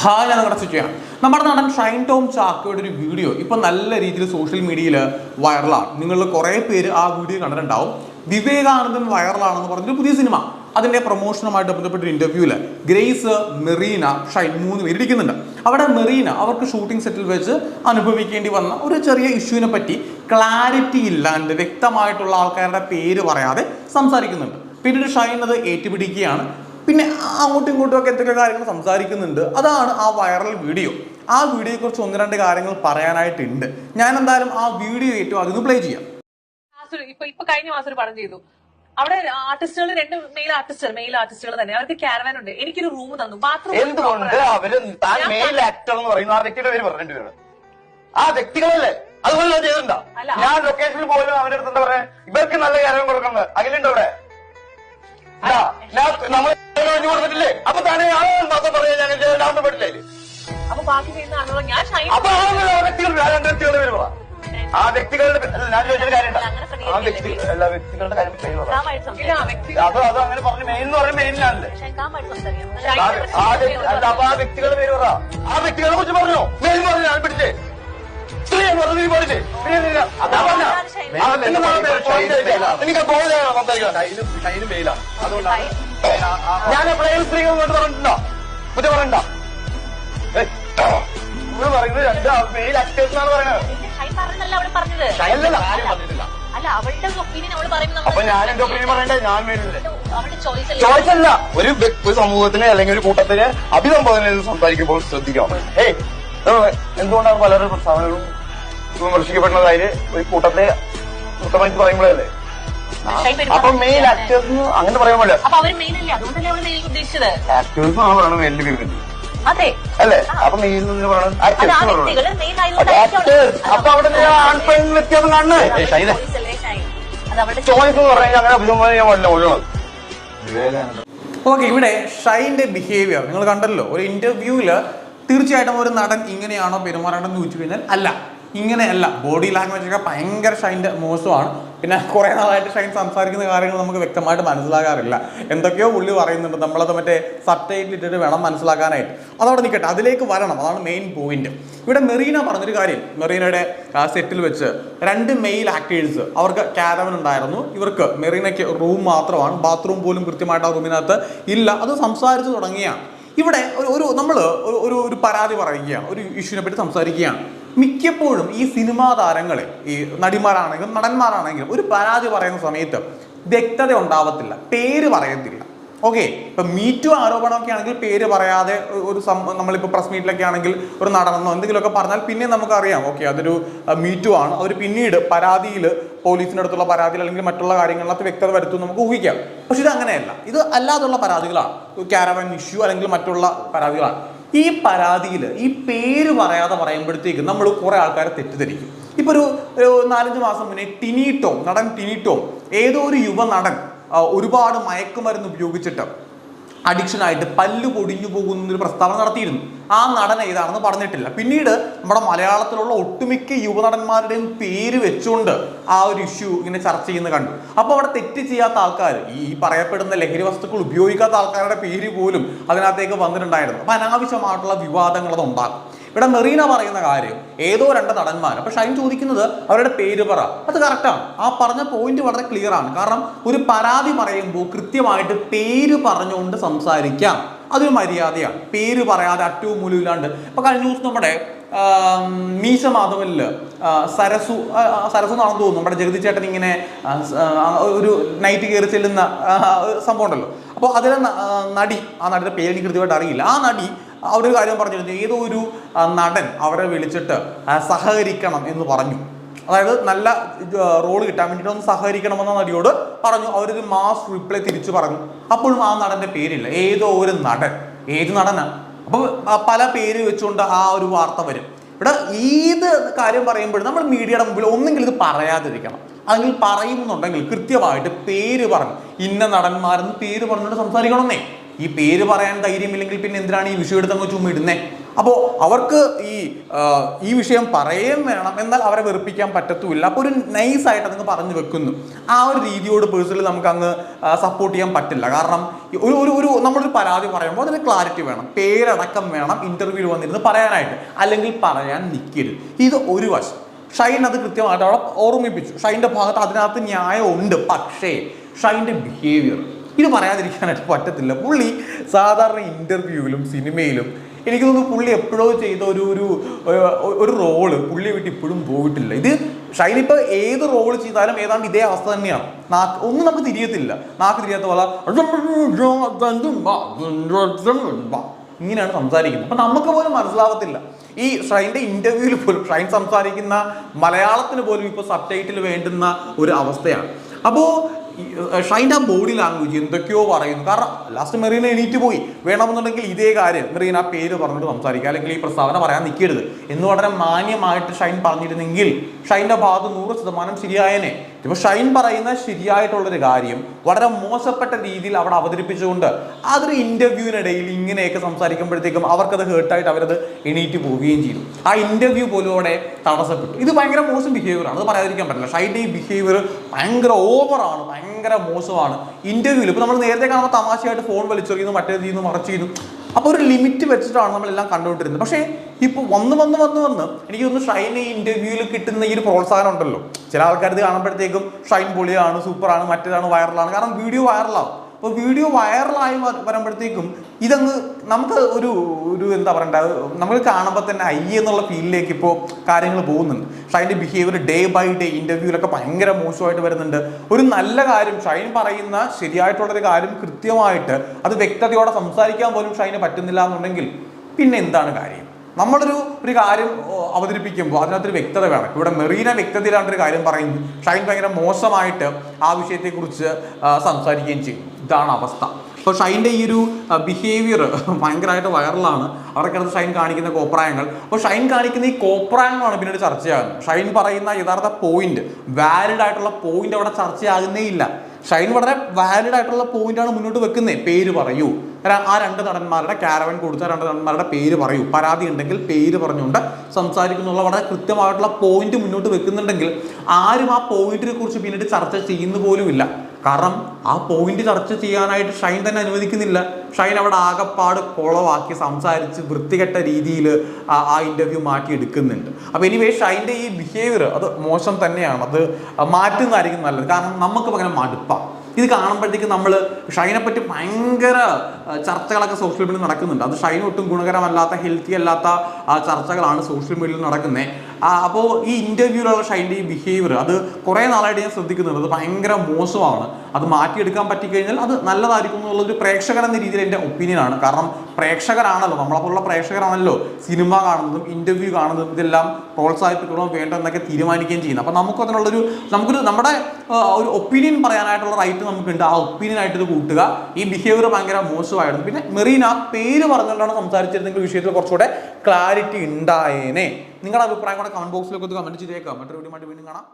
Hi ഞാൻ നിങ്ങളുടെ നമ്മുടെ നടൻ ഷൈൻ ടോം ചാക്കോയുടെ ഒരു വീഡിയോ ഇപ്പൊ നല്ല രീതിയിൽ സോഷ്യൽ മീഡിയയിൽ വൈറലാണ് നിങ്ങൾ കുറേ പേര് ആ വീഡിയോ കണ്ടിട്ടുണ്ടാവും. വിവേകാനന്ദൻ വൈറലാണെന്ന് പറഞ്ഞൊരു പുതിയ സിനിമ അതിന്റെ പ്രൊമോഷനുമായിട്ട് ബന്ധപ്പെട്ട ഒരു ഇന്റർവ്യൂവിൽ ഗ്രേസ് മെറീന ഷൈൻ മൂന്ന് പേര് ഇരിക്കുന്നുണ്ട്. അവിടെ മെറീന അവർക്ക് ഷൂട്ടിംഗ് സെറ്റിൽ വെച്ച് അനുഭവിക്കേണ്ടി വന്ന ഒരു ചെറിയ ഇഷ്യൂവിനെ പറ്റി ക്ലാരിറ്റി ഇല്ലാണ്ട് വ്യക്തമായിട്ടുള്ള ആൾക്കാരുടെ പേര് പറയാതെ സംസാരിക്കുന്നുണ്ട്. പിന്നീട് ഷൈൻ അത് ഏറ്റുപിടിക്കുകയാണ്. പിന്നെ അങ്ങോട്ടും ഇങ്ങോട്ടും ഒക്കെ എന്തൊക്കെ കാര്യങ്ങൾ സംസാരിക്കുന്നുണ്ട്. അതാണ് ആ വൈറൽ വീഡിയോ ആ വീഡിയോയെ കുറിച്ച് ഒന്ന് രണ്ട് കാര്യങ്ങൾ പറയാനായിട്ടുണ്ട്. ഞാൻ എന്തായാലും ആ വീഡിയോ ഏറ്റവും അതിന് പ്ലേ ചെയ്യാം. മാസം ഇപ്പൊ ഇപ്പൊ കഴിഞ്ഞ മാസം ഒരു പടം ചെയ്തു. അവിടെ ആർട്ടിസ്റ്റുകൾ രണ്ട് മെയിൽ ആർട്ടിസ്റ്റുകൾ മെയിൽ ആർട്ടിസ്റ്റുകൾ തന്നെ. അവർക്ക് ക്യാരവാൻ ഉണ്ട്. എനിക്കൊരു റൂം തന്നു. ബാത്റൂം എന്തുകൊണ്ട്? അവർ താൻ മെയിൽ ആക്ടർ എന്ന് പറയുന്ന. ആ വ്യക്തിയുടെ പേര് പറഞ്ഞു ആ വ്യക്തികളല്ലേ? അതുപോലെ ഞാൻ ചെയ്തിട്ടുണ്ടോ? അല്ല. ഞാൻ ലൊക്കേഷനിൽ പോലും അവരുടെ അടുത്ത് എന്താ പറയാ? ഇവർക്ക് നല്ല കാര്യം കൊടുക്കുന്നത്. അഖിലുണ്ടോ അവിടെ. നമ്മൾ ഒഴിഞ്ഞു കൊടുത്തിട്ടില്ലേ? അപ്പൊ തന്നെ ആ മാത്രം പറയാൻ ഞാൻ ചെയ്യാൻ പെട്ടില്ലേ? അപ്പൊ ബാക്കി ചെയ്യുന്ന ആളുകൾ ഞാൻ ഷൈൻ അപ്പൊ ആ വ്യക്തികൾ രണ്ട് വ്യക്തികളുടെ പേര് പറ. ആ വ്യക്തികളുടെ ഞാൻ ചോദിച്ചൊരു കാര്യമുണ്ട് ആ വ്യക്തി എല്ലാ വ്യക്തികളുടെ കാര്യം വ്യക്തി അത് അത് അങ്ങനെ പറഞ്ഞു മെയിൽ എന്ന് പറഞ്ഞ മെയിനിലാണല്ലേ അല്ല, അപ്പൊ ആ വ്യക്തികളുടെ പേര് പറ. ആ വ്യക്തികളെ കുറിച്ച് പറഞ്ഞോ? മെയിൻ പറഞ്ഞു ഞാൻ പിടിച്ചേ സ്ത്രീ പറഞ്ഞു നീ പറഞ്ഞേ പിന്നെ അതാ പറഞ്ഞ. സംസാരിക്കണം ഞാൻ എപ്പോഴെങ്കിലും സ്ത്രീകൾ പറഞ്ഞിട്ടുണ്ടോ? കുറ്റം ഏയ്, ഇവിടെ പറയുന്നത് രണ്ട് മെയിൽ പറയുന്നത്. അല്ലല്ല. ആരും പറഞ്ഞിട്ടില്ല. അല്ല അവളുടെ ഒപ്പീനിയൻ അപ്പൊ ഞാൻ എന്റെ ഒപ്പീനിയൻ പറയണ്ടേ? ഞാൻ അവളുടെ ചോയ്സ് ചോയ്സ് അല്ല? ഒരു ഒരു സമൂഹത്തിന് അല്ലെങ്കിൽ ഒരു കൂട്ടത്തിന് അഭിസംബോധന ചെയ്ത് സംസാരിക്കുമ്പോൾ ശ്രദ്ധിക്കണം ഏയ് ഏഹ്, എന്തുകൊണ്ടാണ് പലരുടെ പ്രസ്താവനകളും വിമർശിക്കപ്പെടുന്നതായി ഒരു കൂട്ടത്തെ മൊത്തമായിട്ട് പറയുമ്പോഴല്ലേ? അപ്പൊ മെയിൻ ആക്ടേഴ്സ് അങ്ങനെ പറയാൻ പറ്റില്ല ആക്ടേഴ്സ് ആണ് പറയുന്നത് മെയിൻ അതെ. അല്ലേ? അപ്പൊ മെയിൻ എന്ന് പറയുന്നത് ആക്ടേഴ്സ് അപ്പൊ അവിടെ ആൺപെൺ വ്യത്യാസം കാണുന്നത്. ചോയ്സ് എന്ന് പറഞ്ഞാൽ അങ്ങനെ അഭിസംബോധന ചെയ്യാൻ പാടില്ല ഒഴിവാണ് ഓക്കെ ഇവിടെ ഷൈന്റെ ബിഹേവിയർ നിങ്ങൾ കണ്ടല്ലോ. ഒരു ഇന്റർവ്യൂൽ തീർച്ചയായിട്ടും ഒരു നടൻ ഇങ്ങനെയാണോ പെരുമാറേണ്ടതെന്ന് ചോദിച്ചു കഴിഞ്ഞാൽ അല്ല. ഇങ്ങനെയല്ല ബോഡി ലാംഗ്വേജ് ഒക്കെ ഭയങ്കര ഷൈന്റെ മോശമാണ്. പിന്നെ കുറേ നാളായിട്ട് ഷൈൻ സംസാരിക്കുന്ന കാര്യങ്ങൾ നമുക്ക് വ്യക്തമായിട്ട് മനസ്സിലാകാറില്ല. എന്തൊക്കെയോ പുള്ളി പറയുന്നുണ്ട് നമ്മളത് മറ്റേ സബ്ടൈറ്റിൽ ഇട്ടിട്ട് വേണം മനസ്സിലാക്കാനായിട്ട്. അതവിടെ നിൽക്കട്ടെ അതിലേക്ക് വരണം. അതാണ് മെയിൻ പോയിന്റ് ഇവിടെ മെറീന പറഞ്ഞൊരു കാര്യം. മെറീനയുടെ സെറ്റിൽ വെച്ച് രണ്ട് മെയിൽ ആക്ടേഴ്സ് അവർക്ക് ക്യാരവൻ ഉണ്ടായിരുന്നു. ഇവർക്ക് മെറീനയ്ക്ക് റൂം മാത്രമാണ്. ബാത്റൂം പോലും കൃത്യമായിട്ട് ആ റൂമിനകത്ത് ഇല്ല. അത് സംസാരിച്ചു തുടങ്ങിയാണ്. ഇവിടെ ഒരു ഒരു നമ്മൾ ഒരു ഒരു പരാതി പറയുകയാണ്. ഒരു ഇഷ്യൂവിനെ പറ്റി സംസാരിക്കുകയാണ്. മിക്കപ്പോഴും ഈ സിനിമാ താരങ്ങൾ ഈ നടിമാരാണെങ്കിലും നടന്മാരാണെങ്കിലും ഒരു പരാതി പറയുന്ന സമയത്ത് വ്യക്തത ഉണ്ടാവത്തില്ല പേര് പറയത്തില്ല. ഓക്കെ ഇപ്പൊ മീറ്റു ആരോപണമൊക്കെ ആണെങ്കിൽ പേര് പറയാതെ ഒരു സം നമ്മളിപ്പോൾ പ്രസ് മീറ്റിലൊക്കെ ആണെങ്കിൽ ഒരു നടനെന്നോ എന്തെങ്കിലുമൊക്കെ പറഞ്ഞാൽ പിന്നെ നമുക്കറിയാം. ഓക്കെ അതൊരു മീറ്റു ആണ്. അവർ പിന്നീട് പരാതിയിൽ പോലീസിന്റെ അടുത്തുള്ള പരാതിയിൽ അല്ലെങ്കിൽ മറ്റുള്ള കാര്യങ്ങളിനകത്ത് വ്യക്തത വരുത്തും നമുക്ക് ഊഹിക്കാം. പക്ഷെ ഇത് അങ്ങനെയല്ല. ഇത് അല്ലാതുള്ള പരാതികളാണ്. ക്യാരവൻ ഇഷ്യൂ അല്ലെങ്കിൽ മറ്റുള്ള പരാതികളാണ്. ഈ പരാതിയിൽ ഈ പേര് പറയാതെ പറയുമ്പോഴത്തേക്ക് നമ്മൾ കുറേ ആൾക്കാരെ തെറ്റിദ്ധരിക്കും. ഇപ്പൊ ഒരു നാലഞ്ച് മാസം മുന്നേ ടിനീട്ടോം നടൻ ടിനീട്ടോം ഏതോ ഒരു യുവ നടൻ ഒരുപാട് മയക്കുമരുന്ന് ഉപയോഗിച്ചിട്ട് അഡിക്ഷൻ ആയിട്ട് പല്ല് പൊടിഞ്ഞു പോകുന്ന ഒരു പ്രസ്താവന നടത്തിയിരുന്നു. ആ നടൻ ഏതാണെന്ന് പറഞ്ഞിട്ടില്ല. പിന്നീട് നമ്മുടെ മലയാളത്തിലുള്ള ഒട്ടുമിക്ക യുവനടന്മാരുടെയും പേര് വെച്ചുകൊണ്ട് ആ ഒരു ഇഷ്യൂ ഇങ്ങനെ ചർച്ച ചെയ്യുന്ന കണ്ടു. അപ്പോൾ അവിടെ തെറ്റ് ചെയ്യാത്ത ആൾക്കാർ ഈ പറയപ്പെടുന്ന ലഹരി വസ്തുക്കൾ ഉപയോഗിക്കാത്ത ആൾക്കാരുടെ പേര് പോലും അതിനകത്തേക്ക് വന്നിട്ടുണ്ടായിരുന്നു. അപ്പം അനാവശ്യമായിട്ടുള്ള വിവാദങ്ങൾ അത് ഉണ്ടാകും ഇവിടെ മെറീന പറയുന്ന കാര്യം ഏതോ രണ്ട് നടന്മാർ അപ്പൊ ഷൈൻ ചോദിക്കുന്നത് അവരുടെ പേര് പറ. അത് കറക്റ്റാണ് ആ പറഞ്ഞ പോയിന്റ് വളരെ ക്ലിയർ ആണ്. കാരണം ഒരു പരാതി പറയുമ്പോൾ കൃത്യമായിട്ട് പേര് പറഞ്ഞുകൊണ്ട് സംസാരിക്കാം. അതൊരു മര്യാദയാണ്. പേര് പറയാതെ അറ്റവും മൂലമില്ലാണ്ട് ഇപ്പൊ കഴിഞ്ഞ ദിവസം നമ്മുടെ മീശ മാധവനിൽ സരസു സരസു എന്നാണെന്ന് തോന്നുന്നു. നമ്മുടെ ജഗതി ചേട്ടൻ ഇങ്ങനെ ഒരു നൈറ്റ് കയറി ചെല്ലുന്ന സംഭവം ഉണ്ടല്ലോ. അപ്പോൾ അതിലെ നടി ആ നടിയുടെ പേര് എനിക്ക് കൃത്യമായിട്ട് അറിയില്ല. ആ നടി ഒരു കാര്യം പറഞ്ഞിരുന്നു. ഏതോ ഒരു നടൻ അവരെ വിളിച്ചിട്ട് സഹകരിക്കണം എന്ന് പറഞ്ഞു. അതായത് നല്ല റോൾ കിട്ടാൻ വേണ്ടിയിട്ട് ഒന്ന് സഹകരിക്കണമെന്ന നടിയോട് പറഞ്ഞു. അവരൊരു മാസ് റിപ്ലൈ തിരിച്ചു പറഞ്ഞു. അപ്പോഴും ആ നടന്റെ പേരില്ല. ഏതോ ഒരു നടൻ. ഏത് നടനാണ് അപ്പോൾ പല പേര് വെച്ചുകൊണ്ട് ആ ഒരു വാർത്ത വരും. ഇവിടെ ഏത് കാര്യം പറയുമ്പോഴും നമ്മൾ മീഡിയയുടെ മുമ്പിൽ ഒന്നെങ്കിൽ ഇത് പറയാതിരിക്കണം. അല്ലെങ്കിൽ പറയുന്നുണ്ടെങ്കിൽ കൃത്യമായിട്ട് പേര് പറഞ്ഞു. ഇന്ന നടന്മാരെന്ന് പേര് പറഞ്ഞുകൊണ്ട് സംസാരിക്കണമെന്നേ. ഈ പേര് പറയാൻ ധൈര്യമില്ലെങ്കിൽ പിന്നെ എന്തിനാണ് ഈ വിഷയം എടുത്തങ്ങ് ചുമ്മാ ഇടുന്നേ അപ്പോൾ അവർക്ക് ഈ ഈ വിഷയം പറയുകയും വേണം. എന്നാൽ അവരെ വെറുപ്പിക്കാൻ പറ്റത്തുമില്ല. അപ്പോൾ ഒരു നൈസായിട്ട് അതങ്ങ് പറഞ്ഞു വെക്കുന്നു. ആ ഒരു രീതിയോട് പേഴ്സണലി നമുക്ക് അങ്ങ് സപ്പോർട്ട് ചെയ്യാൻ പറ്റില്ല. കാരണം ഒരു ഒരു ഒരു നമ്മളൊരു പരാതി പറയുമ്പോൾ അതിന് ക്ലാരിറ്റി വേണം. പേരടക്കം വേണം ഇന്റർവ്യൂവിൽ വന്നിരുന്ന് പറയാനായിട്ട്. അല്ലെങ്കിൽ പറയാൻ നിൽക്കരുത് ഇത് ഒരു വശം. ഷൈൻ അത് കൃത്യമായിട്ട് അവിടെ ഓർമ്മിപ്പിച്ചു. ഷൈന്റെ ഭാഗത്ത് അതിനകത്ത് ന്യായമുണ്ട്. പക്ഷേ ഷൈന്റെ ബിഹേവിയർ ഇത് പറയാതിരിക്കാനായിട്ട് പറ്റത്തില്ല. പുള്ളി സാധാരണ ഇന്റർവ്യൂവിലും സിനിമയിലും എനിക്ക് തോന്നുന്നു പുള്ളി എപ്പോഴോ ചെയ്ത ഒരു ഒരു ഒരു- റോൾ പുള്ളിയെ വിട്ട് ഇപ്പോഴും പോയിട്ടില്ല. ഇത് ഷൈൻ ഏത് റോൾ ചെയ്താലും ഏതാണ്ട് ഇതേ അവസ്ഥ തന്നെയാണ് നാക്ക് ഒന്നും നമുക്ക് തിരിയത്തില്ല. നാക്ക് തിരിയാത്ത പോലെ ഇങ്ങനെയാണ് സംസാരിക്കുന്നത്. അപ്പം നമുക്ക് പോലും മനസ്സിലാവത്തില്ല. ഈ ഷൈന്റെ ഇന്റർവ്യൂവിൽ പോലും ഷൈൻ സംസാരിക്കുന്ന മലയാളത്തിന് പോലും ഇപ്പോൾ സബ് ടൈറ്റിൽ വേണ്ടുന്ന ഒരു അവസ്ഥയാണ്. അപ്പോൾ ഷൈന്റെ ആ ബോഡി ലാംഗ്വേജ് എന്തൊക്കെയോ പറയുന്നു. കാരണം ലാസ്റ്റ് മെറീന എണീറ്റ് പോയി. വേണമെന്നുണ്ടെങ്കിൽ ഇതേ കാര്യം മെറീന ആ പേര് പറഞ്ഞിട്ട് സംസാരിക്കുക അല്ലെങ്കിൽ ഈ പ്രസ്താവന പറയാൻ നിൽക്കരുത് എന്ന് വളരെ മാന്യമായിട്ട് ഷൈൻ പറഞ്ഞിരുന്നെങ്കിൽ ഷൈന്റെ ഭാഗത്ത് നൂറ് ശതമാനം ശരിയായനെ. ഇപ്പോൾ ഷൈൻ പറയുന്ന ശരിയായിട്ടുള്ളൊരു കാര്യം വളരെ മോശപ്പെട്ട രീതിയിൽ അവിടെ അവതരിപ്പിച്ചുകൊണ്ട് അതൊരു ഇന്റർവ്യൂവിനിടയിൽ ഇങ്ങനെയൊക്കെ സംസാരിക്കുമ്പോഴത്തേക്കും അവർക്കത് ഹേർട്ടായിട്ട് അവരത് എണീറ്റ് പോവുകയും ചെയ്തു. ആ ഇന്റർവ്യൂ പോലും അവിടെ തടസ്സപ്പെട്ടു. ഇത് ഭയങ്കര മോശം ബിഹേവിയർ ആണ്. അത് പറയാതിരിക്കാൻ പറ്റില്ല. ഷൈന്റെ ഈ ബിഹേവിയർ ഭയങ്കര ഓവറാണ് ഭയങ്കര മോശമാണ്. ഇന്റർവ്യൂവിൽ ഇപ്പോൾ നമ്മൾ നേരത്തെ കാണുമ്പോൾ തമാശയായിട്ട് ഫോൺ വലിച്ചെറിയുന്നു മറ്റേ ചെയ്യുന്നു മറച്ചു ചെയ്യുന്നു. അപ്പോൾ ഒരു ലിമിറ്റ് വെച്ചിട്ടാണ് നമ്മളെല്ലാം കണ്ടുകൊണ്ടിരുന്നത്. പക്ഷേ ഇപ്പോൾ വന്ന് വന്ന് വന്ന് വന്ന് എനിക്ക് തോന്നുന്നു ഈ ഇന്റർവ്യൂവിൽ കിട്ടുന്ന ഈ ഒരു പ്രോത്സാഹനം ഉണ്ടല്ലോ. ചില ആൾക്കാർ ഇത് കാണുമ്പോഴത്തേക്കും ഷൈൻ പൊളിയാണ് സൂപ്പറാണ് മറ്റേതാണ് വൈറലാണ് കാരണം വീഡിയോ വൈറലാവും അപ്പോൾ വീഡിയോ വൈറലായി വരുമ്പോഴത്തേക്കും ഇതങ്ങ് നമുക്ക് ഒരു ഒരു എന്താ പറയണ്ട നമ്മൾ കാണുമ്പോൾ തന്നെ ഐ എന്നുള്ള ഫീലിലേക്ക് ഇപ്പോൾ കാര്യങ്ങൾ പോകുന്നുണ്ട്. ഷൈന്റെ ബിഹേവിയർ ഡേ ബൈ ഡേ ഇന്റർവ്യൂവിലൊക്കെ ഭയങ്കര മോശമായിട്ട് വരുന്നുണ്ട്. ഒരു നല്ല കാര്യം ഷൈൻ പറയുന്ന ശരിയായിട്ടുള്ളൊരു കാര്യം കൃത്യമായിട്ട് അത് വ്യക്തതയോടെ സംസാരിക്കാൻ പോലും ഷൈന് പറ്റുന്നില്ല എന്നുണ്ടെങ്കിൽ പിന്നെ എന്താണ് കാര്യം? നമ്മളൊരു ഒരു കാര്യം അവതരിപ്പിക്കുമ്പോൾ അതിനകത്തൊരു വ്യക്തത വേണം. ഇവിടെ മെറീന വ്യക്തതയിലാണ്ടൊരു കാര്യം പറയുന്നു ഷൈൻ ഭയങ്കര മോശമായിട്ട് ആ വിഷയത്തെക്കുറിച്ച് സംസാരിക്കുകയും ചെയ്യും. ഇതാണ് അവസ്ഥ. അപ്പോൾ ഷൈന്റെ ഈ ഒരു ബിഹേവിയർ ഭയങ്കരമായിട്ട് വൈറലാണ്. അവർക്കടുത്ത് ഷൈൻ കാണിക്കുന്ന കോപ്രായങ്ങൾ. അപ്പോൾ ഷൈൻ കാണിക്കുന്ന ഈ കോപ്രായങ്ങളാണ് പിന്നീട് ചർച്ചയാകുന്നത്. ഷൈൻ പറയുന്ന യഥാർത്ഥ പോയിന്റ് വാലിഡ് ആയിട്ടുള്ള പോയിന്റ് അവിടെ ചർച്ചയാകുന്നേ ഇല്ല. ഷൈൻ വളരെ വാലിഡ് ആയിട്ടുള്ള പോയിന്റാണ് മുന്നോട്ട് വെക്കുന്നത് പേര് പറയൂ. ആ രണ്ട് നടന്മാരുടെ കാരവൻ കൊടുത്ത രണ്ട് നടന്മാരുടെ പേര് പറയൂ. പരാതി ഉണ്ടെങ്കിൽ പേര് പറഞ്ഞുകൊണ്ട് സംസാരിക്കുന്നുള്ള വളരെ കൃത്യമായിട്ടുള്ള പോയിന്റ് മുന്നോട്ട് വെക്കുന്നുണ്ടെങ്കിൽ ആരും ആ പോയിന്റിനെ കുറിച്ച് പിന്നീട് ചർച്ച ചെയ്യുന്ന പോലുമില്ല. കാരണം ആ പോയിന്റ് ചർച്ച ചെയ്യാനായിട്ട് ഷൈൻ തന്നെ അനുവദിക്കുന്നില്ല. ഷൈൻ അവിടെ ആകപ്പാട് കുളവാക്കി സംസാരിച്ച് വൃത്തികെട്ട രീതിയിൽ ആ ഇന്റർവ്യൂ മാറ്റി എടുക്കുന്നുണ്ട് അപ്പോൾ എനിവേ ഷൈന്റെ ഈ ബിഹേവിയർ അത് മോശം തന്നെയാണ്. അത് മാറ്റുന്നതായിരിക്കും നല്ലത്. കാരണം നമുക്ക് അങ്ങനെ മടുപ്പാണ് ഇത് കാണുമ്പോഴത്തേക്ക് നമ്മൾ ഷൈനെ പറ്റി ഭയങ്കര ചർച്ചകളൊക്കെ സോഷ്യൽ മീഡിയയിൽ നടക്കുന്നുണ്ട്. അത് ഷൈൻ ഒട്ടും ഗുണകരമല്ലാത്ത ഹെൽത്തി അല്ലാത്ത ചർച്ചകളാണ് സോഷ്യൽ മീഡിയയിൽ നടക്കുന്നത് അപ്പോൾ ഈ ഇന്റർവ്യൂവിലുള്ള ഷൈന്റെ ഈ ബിഹേവിയർ അത് കുറേ നാളായിട്ട് ഞാൻ ശ്രദ്ധിക്കുന്നുണ്ട്. അത് ഭയങ്കര മോശമാണ്. അത് മാറ്റിയെടുക്കാൻ പറ്റിക്കഴിഞ്ഞാൽ അത് നല്ലതായിരിക്കും എന്നുള്ളൊരു പ്രേക്ഷകൻ എന്ന രീതിയിൽ എന്റെ ഒപ്പീനിയനാണ് കാരണം പ്രേക്ഷകരാണല്ലോ നമ്മളെപ്പോലുള്ള പ്രേക്ഷകരാണല്ലോ സിനിമ കാണുന്നതും ഇന്റർവ്യൂ കാണുന്നതും ഇതെല്ലാം പ്രോത്സാഹിപ്പിക്കണോ വേണ്ട എന്നൊക്കെ തീരുമാനിക്കുകയും ചെയ്യുന്നത്. അപ്പോൾ നമുക്ക് അതിനുള്ളൊരു നമുക്കൊരു നമ്മുടെ ഒരു ഒപ്പീനിയൻ പറയാനായിട്ടുള്ള റൈറ്റ് നമുക്കുണ്ട്. ആ ഒപ്പീനിയൻ ആയിട്ട് ഇത് കൂട്ടുക. ഈ ബിഹേവിയർ ഭയങ്കര മോശമായിരുന്നു. പിന്നെ മെറീന പേര് പറഞ്ഞുകൊണ്ടാണ് സംസാരിച്ചിരുന്നെങ്കിൽ വിഷയത്തിൽ കുറച്ചുകൂടെ ക്ലാരിറ്റി ഉണ്ടായേനെ. നിങ്ങളുടെ അഭിപ്രായം കൂടെ കമന്റ് ബോക്സിലൊക്കെ ഒന്ന് കമന്റ് ചെയ്തേക്കാം. മറ്റൊരു വീഡിയോ വീണ്ടും കാണാം.